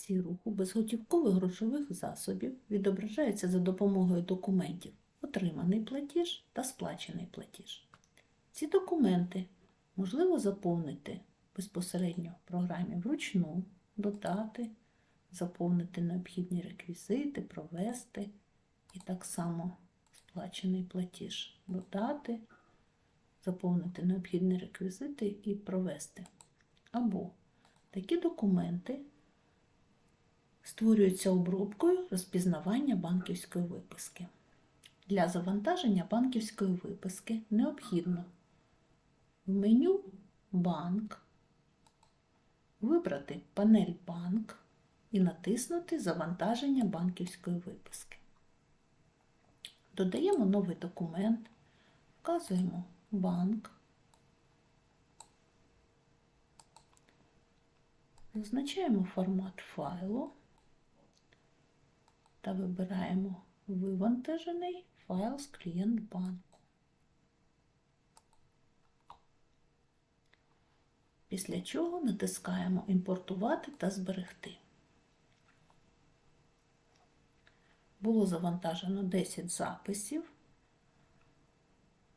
реалізації руху безготівкових грошових засобів відображається за допомогою документів отриманий платіж та сплачений платіж. Ці документи можливо заповнити безпосередньо в програмі вручну, додати, заповнити необхідні реквізити, провести і так само сплачений платіж додати, заповнити необхідні реквізити і провести. Або такі документи створюються обробкою розпізнавання банківської виписки. Для завантаження банківської виписки необхідно в меню Банк вибрати панель Банк і натиснути Завантаження банківської виписки. Додаємо новий документ, вказуємо банк, зазначаємо формат файлу та вибираємо вивантажений файл з клієнт банку. Після чого натискаємо Імпортувати та зберегти. Було завантажено 10 записів.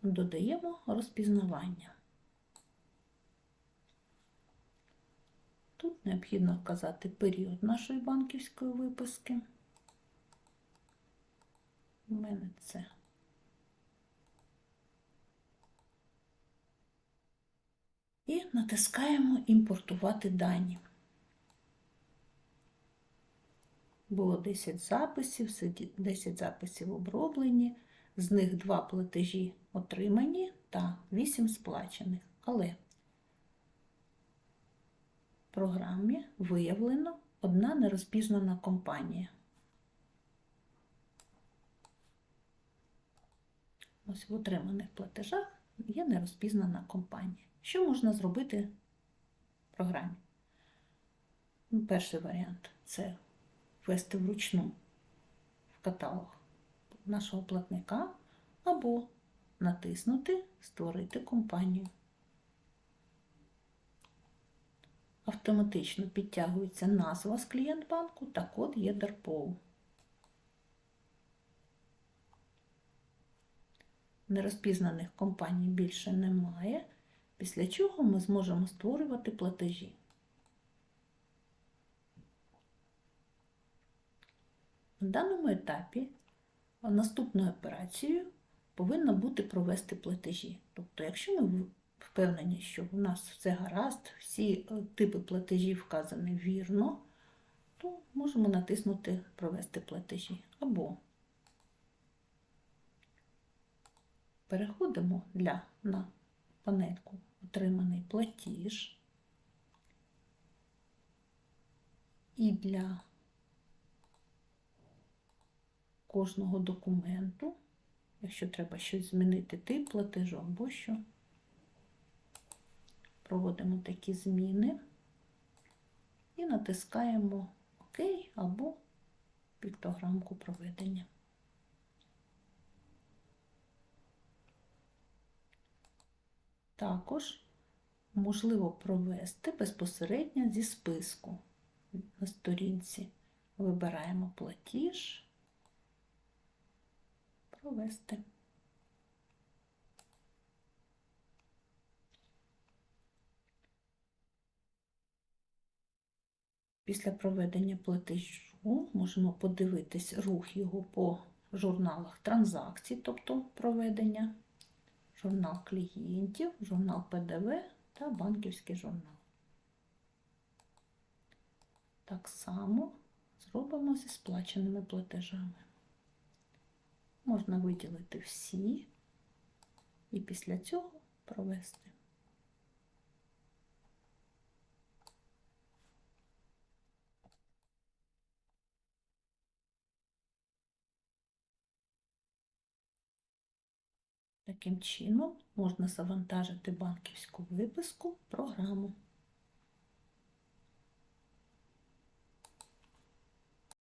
Додаємо розпізнавання. Тут необхідно вказати період нашої банківської виписки. У мене це і натискаємо імпортувати дані. Було 10 записів, 10 записів оброблені, з них 2 платежі отримані та 8 сплачених. Але в програмі виявлено одна нерозпізнана компанія. Ось в отриманих платежах є нерозпізнана компанія. Що можна зробити в програмі? Ну, Перший варіант це ввести вручну в каталог нашого платника або натиснути Створити компанію. Автоматично підтягується назва з клієнт банку та код ЄДРПОУ. Нерозпізнаних компаній більше немає, після чого ми зможемо створювати платежі. На даному етапі наступною операцією повинно бути провести платежі. Тобто, якщо ми впевнені, що у нас все гаразд, всі е, типи платежів вказані вірно, то можемо натиснути Провести платежі або переходимо для, на панельку Отриманий платіж. І для кожного документу, якщо треба щось змінити тип платежу або що, проводимо такі зміни і натискаємо ОК або піктограмку проведення. Також можливо провести безпосередньо зі списку на сторінці. Вибираємо платіж, провести. Після проведення платежу можемо подивитись рух його по журналах транзакцій, тобто проведення, журнал клієнтів, журнал ПДВ та банківський журнал. Так само зробимо зі сплаченими платежами. Можна виділити всі і після цього провести. Таким чином можна завантажити банківську виписку програму.